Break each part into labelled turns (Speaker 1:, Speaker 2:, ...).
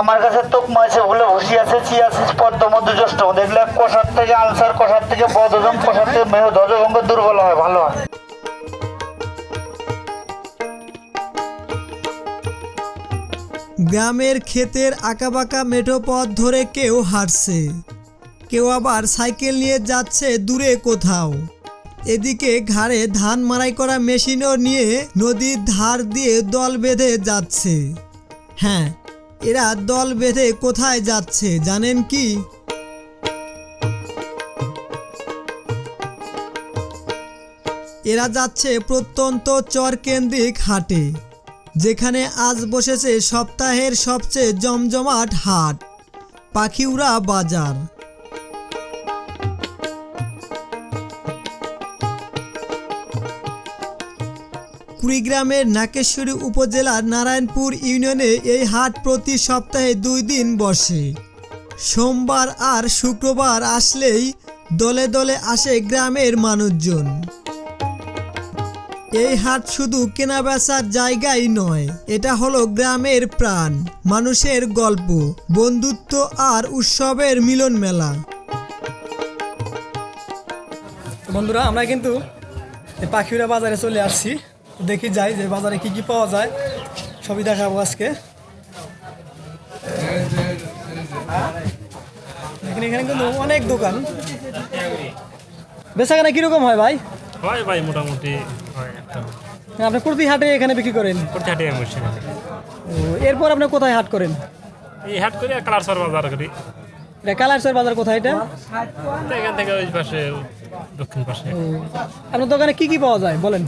Speaker 1: আমার কাছে তোকমা আছে ভুলে ভুসি আছে চিয়াসিস পদ্ম মধ্যে জ্যেষ্ঠ দেখলে কষার থেকে আলসার কষার থেকে বদজম কষার থেকে মেহ ধ্বজভঙ্গ দুর্বল হয়, ভালো হয়।
Speaker 2: গ্রামের ক্ষেতের আঁকাবাঁকা মেঠো পথ ধরে কেউ হাঁটছে। কেউ আবার সাইকেল নিয়ে যাচ্ছে দূরে কোথাও। এদিকে ঘাড়ে ধান মারাই করা মেশিনও নিয়ে নদীর ধার দিয়ে দল বেঁধে যাচ্ছে। হ্যাঁ এরা দল বেঁধে কোথায় যাচ্ছে, জানেন কি? এরা যাচ্ছে প্রত্যন্ত চরকেন্দ্রিক হাটে, যেখানে আজ বসেছে সপ্তাহের সবচেয়ে জমজমাট হাট পাখিউরা বাজার। কুড়িগ্রামের নাকেশ্বরী উপজেলার নারায়ণপুর ইউনিয়নে এই হাট প্রতি সপ্তাহে দুই দিন বসে। সোমবার আর শুক্রবার আসলেই দলে দলে আসে গ্রামের মানুষজন। এই হাট শুধু কেনা বেচার জায়গাই নয়, এটা হলো গ্রামের প্রাণ, মানুষের গল্প, বন্ধুত্ব আর উৎসবের মিলন মেলা বন্ধুরা, আমরা কিন্তু পাখিরা বাজারে চলে আসছি। দেখি যাই যে বাজারে কি কি পাওয়া যায়। সবই দেখাবো আজকে। দেখেন এখানে কিন্তু অনেক দোকান। বেচাকেনা কীরকম হয় ভাই?
Speaker 3: হয় ভাই মোটামুটি হয়
Speaker 2: আপনি প্রতি হাটে এখানে বিক্রি করেন?
Speaker 3: প্রতি হাটে
Speaker 2: এরপর আপনি কোথায় হাট করেন?
Speaker 3: এই হাট করি আর কালার সর বাজার করি।
Speaker 2: এটা কালারসর বাজার কোথায় এটা?
Speaker 3: এখান থেকে ওই পাশে দক্ষিণ পাশে।
Speaker 2: আপনার দোকানে কি কি পাওয়া যায়? বলেন।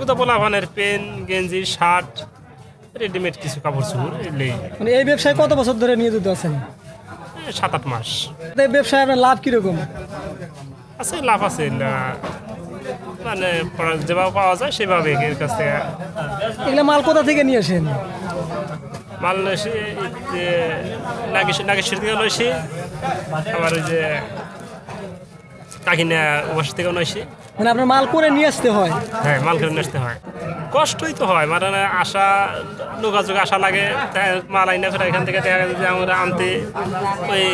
Speaker 3: কোথাও বলা ভানের পেন গেঞ্জি শার্ট রেডিমেড কিছু কাপড় চোপড় এগুলোই।
Speaker 2: মানে এই ব্যবসায় কত বছর ধরে নিয়োজিত আছেন?
Speaker 3: সাত আট মাস।
Speaker 2: এই ব্যবসায় আপনার লাভ কীরকম?
Speaker 3: আছে লাভ আছে মানে যেভাবে পাওয়া যায় সেভাবে এর কাছ থেকে।
Speaker 2: এগুলো মাল কোথা থেকে নিয়ে আসেন?
Speaker 3: মাল লইছি যে নাগেশ্বর নাগেশ্বর থেকে লইছি আবার ওই যে কাকিনা ওয়াশ থেকে নইছি
Speaker 2: মানে আপনার মাল করে নিয়ে আসতে হয়?
Speaker 3: হ্যাঁ মাল কিনে আসতে হয়। কষ্টই তো হয় মানে আসা যোগাযোগ আসা লাগে মাল আইনা ফেরা এখান থেকে দেখা যায় যে আমরা আনতে ওই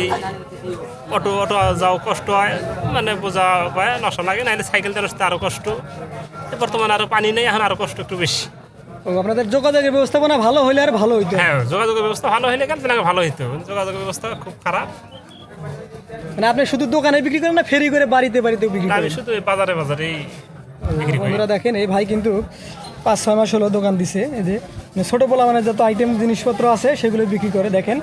Speaker 3: অটো অটো যাও কষ্ট হয় মানে বোঝা হয় নশা লাগে নাহলে সাইকেল আসতে আরও কষ্ট। বর্তমানে আরও পানি নেই এখন আরও কষ্ট একটু বেশি।
Speaker 2: ও আপনাদের যোগাযোগের ব্যবস্থাপনা ভালো হইলে আর ভালো হইতো?
Speaker 3: হ্যাঁ যোগাযোগের ব্যবস্থা ভালো হইলে কেন? তাহলে ভালো হইতো। যোগাযোগের ব্যবস্থা খুব খারাপ।
Speaker 2: মানে আপনি শুধু দোকানে বিক্রি করেন না ফেরি করে বাড়িতে বাড়িতে বিক্রি
Speaker 3: না, আমি শুধু এই বাজারে বাজারেই বিক্রি করি।
Speaker 2: বন্ধুরা দেখেন এই ভাই কিন্তু পাঁচ ছয় মাস হলো দোকান দিছে। এই যে মানে ছোটো পোলা মানে যত আইটেম জিনিসপত্র আছে সেগুলো বিক্রি করে দেখেন।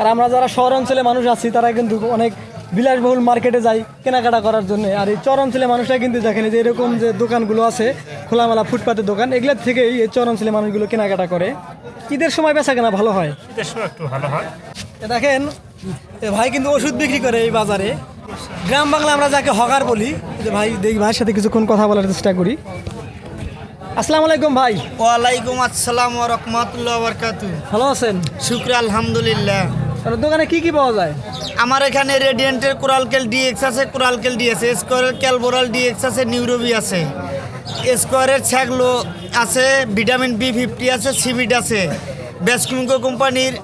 Speaker 2: আর আমরা যারা শহর অঞ্চলে মানুষ আছি তারা কিন্তু অনেক বিলাসবহুল মার্কেটে যাই কেনাকাটা করার জন্য। আর এই চর অঞ্চলে মানুষরা কিন্তু দেখেন যে এরকম যে দোকানগুলো আছে খোলামেলা ফুটপাতের দোকান এগুলোর থেকেই এই চর অঞ্চলে মানুষগুলো কেনাকাটা করে। ঈদের সময় বেচা কেনা ভালো হয়?
Speaker 3: শীতের সময় একটু ভালো হয়।
Speaker 2: দেখেন এ ভাই কিন্তু ওষুধ বিক্রি করে এই বাজারে। গ্রাম বাংলা আমরা যাকে হকার বলি যে ভাই দেখি ভাইয়ের সাথে কিছুক্ষণ কথা বলার চেষ্টা করি। আসসালামু আলাইকুম ভাই।
Speaker 1: ওয়ালাইকুম আসসালাম ওয়া রাহমাতুল্লাহি ওয়া বারাকাতু
Speaker 2: ভালো আছেন?
Speaker 1: শুক্র আলহামদুলিল্লাহ।
Speaker 2: দোকানে কি কি পাওয়া যায়?
Speaker 1: আমার এখানে রেডিয়েন্টের কোরালকেল ডিএক্স আছে কোরালকেল ডিএক্স স্কোয়ারের ক্যালবোরাল ডিএক্স আছে নিউরোবি আছে। স্কোয়ারের ছ্যাগলো আছে ভিটামিন বি ফিফটি আছে সিবিড আছে। বেসকুমকো কোম্পানির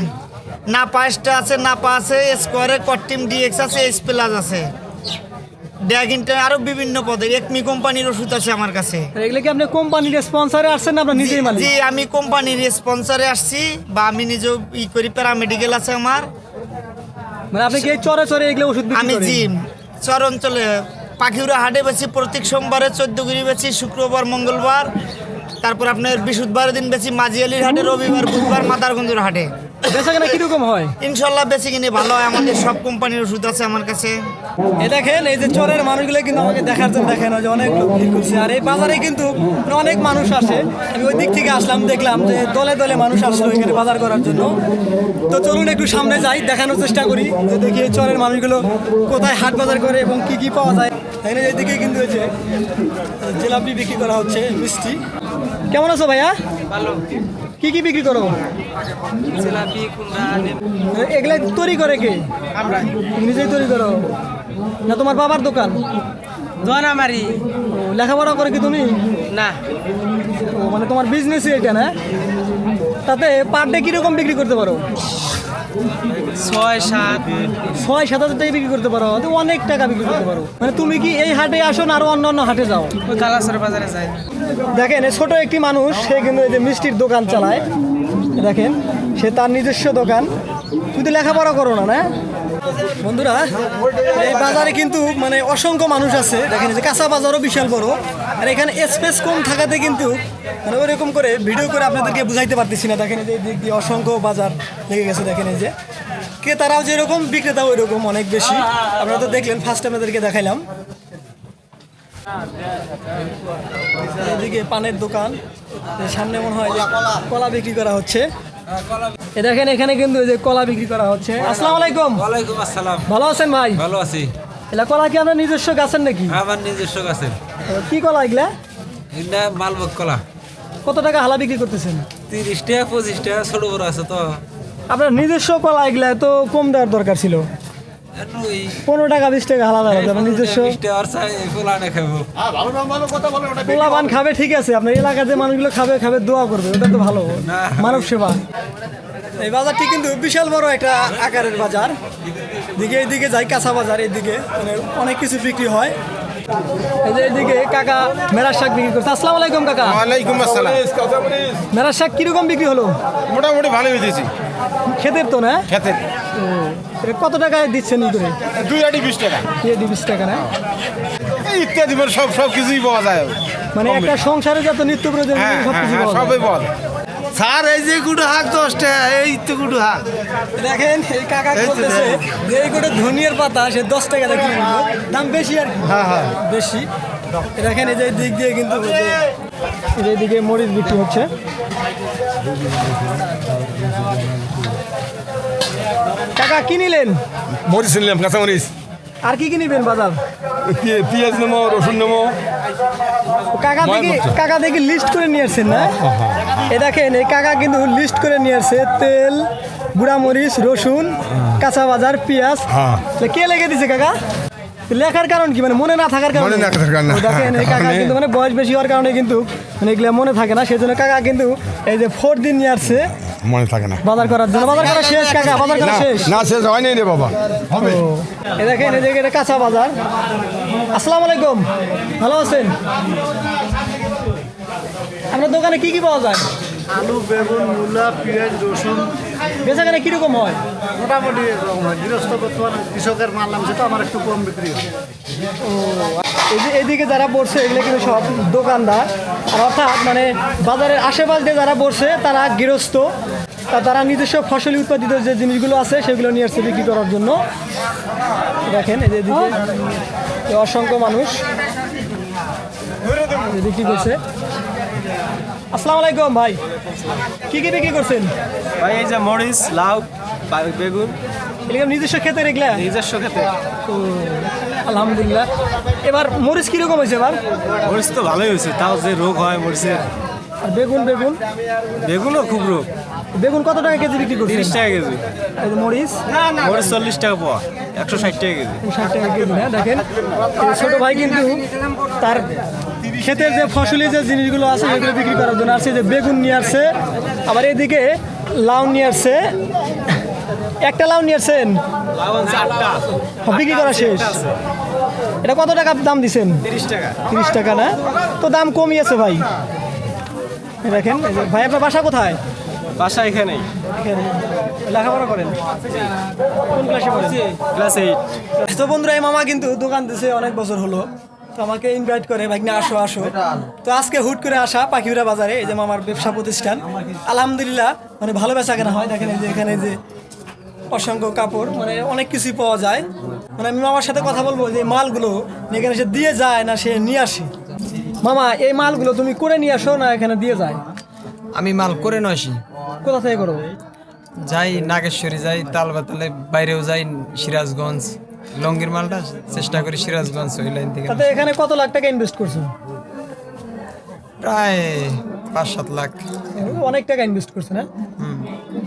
Speaker 1: না পাঁচটা আছে না পা আছে স্কোয়ারের কট্টিম ডিএক্স আছে এস প্লাস আছে। ড্যাগিনটা আরও বিভিন্ন পদের একমি কোম্পানির ওষুধ আছে আমার কাছে।
Speaker 2: আর এগুলো কি আপনি কোম্পানির স্পন্সরে আসছেন না আপনার নিজেই মালিক?
Speaker 1: জি আমি কোম্পানির স্পন্সরে আসছি বা আমি নিজেও ই করি প্যারামেডিকেল আছে আমার।
Speaker 2: মানে আপনি কি চরে চরে এগুলো ওষুধ বিক্রি
Speaker 1: আমি
Speaker 2: করেন?
Speaker 1: জিম চর অঞ্চলে পাখিউরা হাটে বেছি প্রত্যেক সোমবারে চোদ্দ গুড়ি বেছি শুক্রবার মঙ্গলবার। তারপর আপনার বৃহস্পতিবার দিন বেছি মাঝিয়ালির হাটে রবিবার বুধবার মাদারগঞ্জের হাটে।
Speaker 2: বেচা কেনা কীরকম হয়?
Speaker 1: ইনশাল্লাহ বেশি কিনে ভালো হয় আমাদের সব কোম্পানির ওষুধ আছে আমার কাছে।
Speaker 2: এ দেখেন এই যে চরের মানুষগুলো কিন্তু আমাকে দেখার জন্য দেখেন যে অনেক লোক ভিড় করছে। আর এই বাজারে কিন্তু অনেক মানুষ আসে। আমি ওই দিক থেকে আসলাম দেখলাম যে দলে দলে মানুষ আসলো এখানে বাজার করার জন্য। তো চলুন একটু সামনে যাই দেখানোর চেষ্টা করি যে দেখি এই চরের মানুষগুলো কোথায় হাট বাজার করে এবং কি কি পাওয়া যায়। এখানে এইদিকে কিন্তু এই যে জিলাপি বিক্রি করা হচ্ছে মিষ্টি। কেমন আছো ভাইয়া?
Speaker 4: ভালো।
Speaker 2: কি কি বিক্রি করো? এগুলা তৈরি করে কে?
Speaker 4: আমরা।
Speaker 2: নিজেই তৈরি করো। না তোমার বাবার দোকান?
Speaker 4: দোয়ানা মারি
Speaker 2: ও, লেখাপড়া করে কি তুমি?
Speaker 4: না।
Speaker 2: মানে তোমার বিজনেসই এটা না? তাতে পার ডে কীরকম বিক্রি করতে পারো?
Speaker 4: ছয় সাত।
Speaker 2: ছয় সাত হাজার টাকা বিক্রি করতে পারো তো অনেক টাকা বিক্রি করতে পারো। মানে তুমি কি এই হাটে আসো না আরও অন্য অন্য হাটে যাও?
Speaker 4: কালাসর বাজারে যাই।
Speaker 2: দেখেন ছোট একটি মানুষ সে কিন্তু এই যে মিষ্টির দোকান চালায়। দেখেন সে তার নিজস্ব দোকান। তুই তো লেখাপড়া করো না না? বন্ধুরা, এই বাজারে কিন্তু মানে অসংখ্য মানুষ আছে। দেখেন যে কাঁচা বাজারও বিশাল বড়। আর এখানে স্পেস কম থাকাতে কিন্তু মানে ওরকম করে ভিডিও করে আপনাদেরকে বুঝাইতে পারতেছি না। দেখেন যে দিক দিয়ে অসংখ্য বাজার লেগে গেছে, দেখেন এই যে। ক্রেতারাও যেরকম, বিক্রেতাও ওইরকম অনেক বেশি। আপনারা তো দেখলেন ফার্স্ট আপনাদেরকে দেখাইলাম। এদিকে পানের দোকান, সামনে মনে হয় কলা বিক্রি করা হচ্ছে। এ দেখেন এখানে কিন্তু এই যে কলা বিক্রি করা হচ্ছে। আসসালামু আলাইকুম।
Speaker 5: ওয়ালাইকুম আসসালাম।
Speaker 2: ভালো আছেন ভাই?
Speaker 5: ভালো আছি।
Speaker 2: এলা কলা কি আপনার নিজস্ব গাছের নাকি?
Speaker 5: আমার নিজস্ব গাছের।
Speaker 2: কি কলা এগুলা?
Speaker 5: এটা মালভোগ কলা।
Speaker 2: কত টাকা হালা বিক্রি করতেছেন?
Speaker 5: তিরিশ টাকা পঁচিশ টাকা ছোট বড় আছে তো।
Speaker 2: আপনার নিজস্ব কলা এগুলা তো কম দেওয়ার দরকার ছিল। পনেরো টাকা বিশ টাকা নিজস্ব।
Speaker 5: পোলা না খাব
Speaker 2: পোলা পান খাবে ঠিক আছে। আপনার এলাকার যে মানুষগুলো খাবে খাবে দোয়া করবে। ওটা তো ভালো।
Speaker 5: না।
Speaker 2: মানব সেবা। এই বাজারটি কিন্তু বিশাল বড় একটা আকারের বাজার। দিকে এইদিকে যাই কাঁচা বাজার এইদিকে মানে অনেক কিছু বিক্রি হয়। এই যে এইদিকে কাকা মেরার শাক বিক্রি করছে। আসসালামু আলাইকুম কাকা।
Speaker 6: ওয়ালাইকুম আসসালাম।
Speaker 2: মেরার শাক কীরকম বিক্রি হলো?
Speaker 6: মোটামুটি ভালো হইতেছি
Speaker 2: খেতের তো না? এটা কত টাকায় দিচ্ছেন করে?
Speaker 6: দুই আটি বিশ টাকা।
Speaker 2: দিয়ে দি বিশ টাকা না?
Speaker 6: এই ইত্যাদি মানে সব সব কিছুই পাওয়া যায়।
Speaker 2: মানে একটা সংসারে যত নিত্য প্রয়োজন
Speaker 6: হ্যাঁ
Speaker 2: সব
Speaker 6: হ্যাঁ। সবই পাওয়া যায়। স্যার এই যে গুড়ো হাক দশ টাকা এই তো গুড়ো হাক।
Speaker 2: দেখেন এই কাকা বলতেছে এই গোটা ধনিয়ার পাতা সে দশ টাকা দেখি দাম বেশি আর
Speaker 6: হ্যাঁ হ্যাঁ।
Speaker 2: বেশি। দেখেন এই যে দিক দিয়ে কিন্তু এইদিকে মরিচ বিক্রি হচ্ছে। কাকা কি নিলেন?
Speaker 6: মরিচ নিলাম কাঁচা মরিচ
Speaker 2: আর কি কি নিবেন বাজার?
Speaker 6: পেঁয়াজ নেব রসুন নেব।
Speaker 2: কাকা দেখি কাকা দেখি লিস্ট করে নিয়ে আসছেন না? এ দেখেন এই কাকা কিন্তু লিস্ট করে নিয়ে আসছে। তেল গুঁড়া মরিচ রসুন কাঁচা বাজার পেঁয়াজ।
Speaker 6: হ্যাঁ।
Speaker 2: কে লেগে দিছে কাকা? লেখার কারণ কি? মানে মনে না থাকার কারণে।
Speaker 6: মনে
Speaker 2: দেখেন এই কাকা কিন্তু মানে বয়স বেশি হওয়ার কারণে কিন্তু মানে এগুলো মনে থাকে না। সেই জন্য কাকা কিন্তু এই যে ফোর দিন নিয়ে আসছে।
Speaker 6: মনে থাকে না।
Speaker 2: বাজার করার জন্য। বাজার করা শেষ কাকা বাজার করা শেষ।
Speaker 6: না শেষ হয়নি রে বাবা। হবে।
Speaker 2: এ দেখেন এই এটা কাঁচা বাজার। আসসালামু আলাইকুম। ভালো আছেন? আপনার দোকানে কি কি পাওয়া যায়?
Speaker 7: আলু বেগুন মূলা পেঁয়াজ রসুন।
Speaker 2: বেচাকেনা কীরকম হয়?
Speaker 7: মোটামুটি এরকম হয়। গৃহস্থ বর্তমান কৃষকের মাল নামছে তো আমার একটু কম বিক্রি হয়
Speaker 2: এই যে এদিকে যারা বসছে এগুলো কিন্তু সব দোকানদার। আর অর্থাৎ মানে বাজারের আশেপাশ দিয়ে যারা বসছে তারা গৃহস্থ। তা তারা নিজস্ব ফসল উৎপাদিত যে জিনিসগুলো আছে সেগুলো নিয়ে আসছে বিক্রি করার জন্য। দেখেন এই যে অসংখ্য মানুষ। এই বিক্রি করছে? আসসালামু আলাইকুম ভাই। কি কি বিক্রি করছেন?
Speaker 8: ভাই এই যে মরিচ লাউ বেগুন।
Speaker 2: এগুলো নিজস্ব খেতে রেখলা
Speaker 8: নিজস্ব খেতে
Speaker 2: তো আলহামদুলিল্লাহ। এবার মরিচ কীরকম হয়েছে এবার?
Speaker 8: মরিচ তো ভালোই হয়েছে তাও যে রোগ হয় মরিচের।
Speaker 2: আর বেগুন বেগুন?
Speaker 8: বেগুনও খুব রোগ।
Speaker 2: বেগুন কত টাকা কেজি বিক্রি করছেন?
Speaker 8: তিরিশ টাকা কেজি।
Speaker 2: এই যে মরিচ?
Speaker 8: মরিচ চল্লিশ টাকা পোয়া একশো ষাট টাকা কেজি।
Speaker 2: ষাট টাকা কেজি হ্যাঁ দেখেন। ছোটো ভাই কিন্তু তার ক্ষেতের যে ফসলি যে জিনিসগুলো আছে সেগুলো বিক্রি করার জন্য আসছে যে বেগুন নিয়ে আসছে আবার এদিকে লাউ নিয়ে আসছে। একটা লাউ নিয়ে আসছেন? বিক্রি করা শেষ। এটা কত টাকা দাম দিছেন?
Speaker 8: তিরিশ টাকা।
Speaker 2: না? তো দাম কমিয়েছে ভাই। দেখেন ভাই আপনার বাসা কোথায়?
Speaker 8: বাসা এখানেই
Speaker 2: এখানে। লেখাপড়া করেন? কোন ক্লাসে পড়েন?
Speaker 8: ক্লাস এইট
Speaker 2: তো বন্ধুরা এই মামা কিন্তু দোকান দিছে অনেক বছর হলো। তো আমাকে ইনভাইট করে ভাই না আসো আসো। তো আজকে হুট করে আসা পাখিউরা বাজারে এই যে মামার ব্যবসা প্রতিষ্ঠান। আলহামদুলিল্লাহ মানে ভালো বেচা কেনা হয়। দেখেন এই যে এখানে যে অসংখ্য কাপড় মানে অনেক কিছুই পাওয়া যায়। মানে আমি মামার সাথে কথা বলব যে মালগুলো এখানে সে দিয়ে যায় না সে নিয়ে আসে। মামা এই মালগুলো তুমি করে নিয়ে আসো না এখানে দিয়ে যায়?
Speaker 9: আমি মাল করে নয়সি
Speaker 2: কোথা থেকে করো?
Speaker 9: যাই নাগেশ্বরী যাই তালবাতালে বাইরেও যাই সিরাজগঞ্জ। লঙ্গির মালটা চেষ্টা করি সিরাজগঞ্জ ওই লাইন থেকে
Speaker 2: তাতে এখানে কত লাখ টাকা ইনভেস্ট করছ?
Speaker 9: প্রায় পাঁচ সাত লাখ।
Speaker 2: অনেক টাকা ইনভেস্ট করছে না?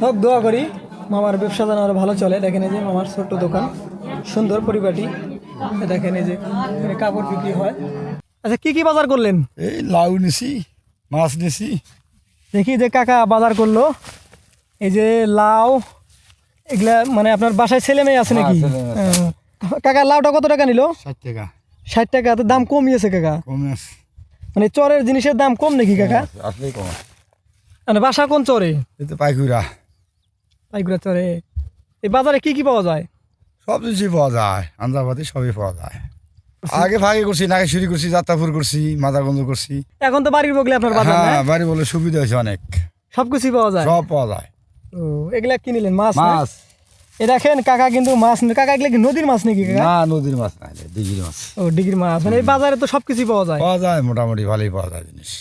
Speaker 2: হোক দোয়া করি মামার ব্যবসা যেন আরও ভালো চলে। দেখেন এই যে মামার ছোট্ট দোকান সুন্দর পরিপাটি। দেখেন এই যে এখানে কাপড় বিক্রি হয়। আচ্ছা কি কি বাজার করলেন?
Speaker 6: এই লাউ নিছি মাছ নিছি।
Speaker 2: দেখি যে কাকা বাজার করল। এই যে লাউ এগুলা মানে আপনার বাসায় ছেলে মেয়ে আছে নাকি? হ্যাঁ। কাকা লাউটা কত টাকা নিল?
Speaker 6: ষাট টাকা।
Speaker 2: ষাট টাকা তো দাম কমিয়েছে কাকা।
Speaker 6: কমে আছে।
Speaker 2: মানে চরের জিনিসের দাম কম নাকি কাকা?
Speaker 6: আসলেই কম
Speaker 2: মানে বাসা কোন চরে?
Speaker 6: তো পাইকুরা
Speaker 2: চরে। এই বাজারে কি কি পাওয়া যায়?
Speaker 6: সব কিছুই পাওয়া যায়। আন্দাপাতি সবই পাওয়া যায়। আগে ভাগে করছি নাগেশ্বরী করছি যাত্রাপুর করছি মাদারগঞ্জ করছি।
Speaker 2: এখন তো বাড়ির বগলে আপনার বাজার না
Speaker 6: হ্যাঁ? বাড়ি বলে সুবিধা হয়েছে অনেক।
Speaker 2: সব কিছুই পাওয়া যায়?
Speaker 6: সব পাওয়া যায়।
Speaker 2: ও এগুলা কি নিলেন? মাছ
Speaker 6: মাছ।
Speaker 2: এ দেখেন কাকা কিন্তু মাছ কাকা এগুলো কি নদীর মাছ নাকি কাকা?
Speaker 6: না নদীর মাছ না ডিগির মাছ।
Speaker 2: ও ডিগ্রি মাছ মানে এই বাজারে তো সবকিছু পাওয়া যায়।
Speaker 6: পাওয়া যায় মোটামুটি ভালোই পাওয়া যায় জিনিস।